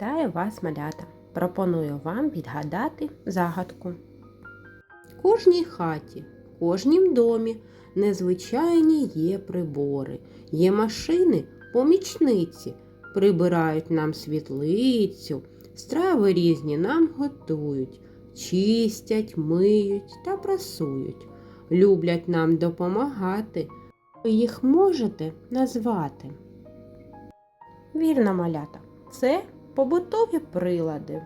Вітаю вас, малята! Пропоную вам відгадати загадку. В кожній хаті, в кожнім домі незвичайні є прибори, є машини, помічниці, прибирають нам світлицю, страви різні нам готують, чистять, миють та прасують, люблять нам допомагати. Ви їх можете назвати? Вірно, малята, це побутові прилади.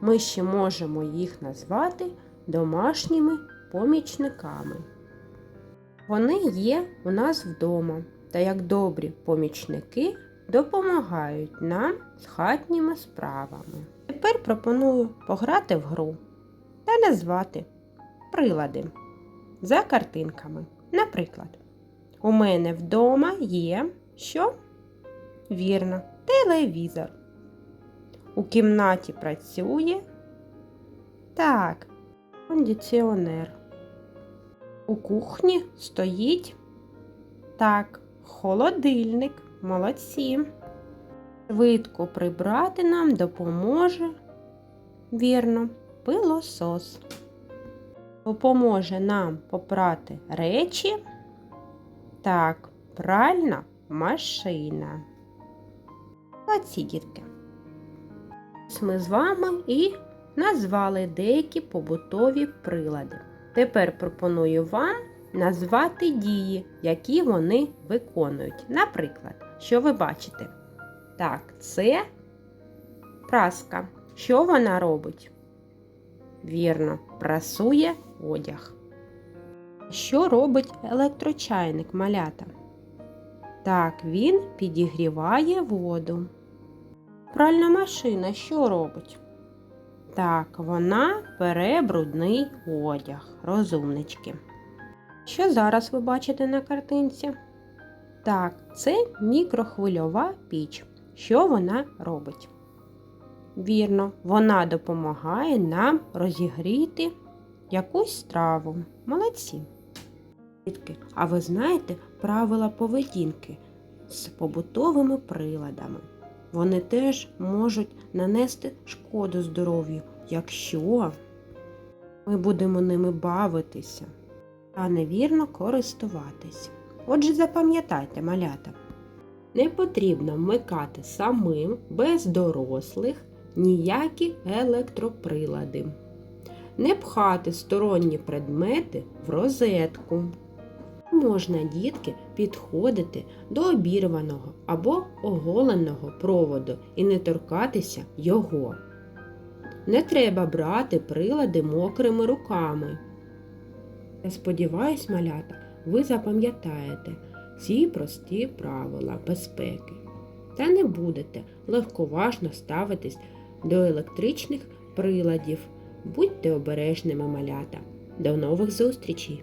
Ми ще можемо їх назвати домашніми помічниками. Вони є у нас вдома та як добрі помічники допомагають нам з хатніми справами. Тепер пропоную пограти в гру та назвати прилади за картинками. Наприклад, у мене вдома є що? Вірно, телевізор. У кімнаті працює. Так, кондиціонер. У кухні стоїть. Так, холодильник. Молодці. Швидко прибрати нам допоможе. Вірно, пилосос. Допоможе нам попрати речі. Так, пральна машина. Оці дітки. Ми з вами і назвали деякі побутові прилади. Тепер пропоную вам назвати дії, які вони виконують. Наприклад, що ви бачите? Так, це праска. Що вона робить? Вірно, прасує одяг. Що робить електрочайник малята? Так, він підігріває воду. Пральна машина що робить? Так, вона пере брудний одяг, розумнички. Що зараз ви бачите на картинці? Так, це мікрохвильова піч. Що вона робить? Вірно, вона допомагає нам розігріти якусь страву. Молодці. А ви знаєте правила поведінки з побутовими приладами? Вони теж можуть нанести шкоду здоров'ю, якщо ми будемо ними бавитися та невірно користуватись. Отже, запам'ятайте, малята, не потрібно вмикати самим без дорослих ніякі електроприлади. Не пхати сторонні предмети в розетку. Можна, дітки, підходити до обірваного або оголеного проводу і не торкатися його. Не треба брати прилади мокрими руками. Я сподіваюсь, малята, ви запам'ятаєте ці прості правила безпеки та не будете легковажно ставитись до електричних приладів. Будьте обережними малята. До нових зустрічей!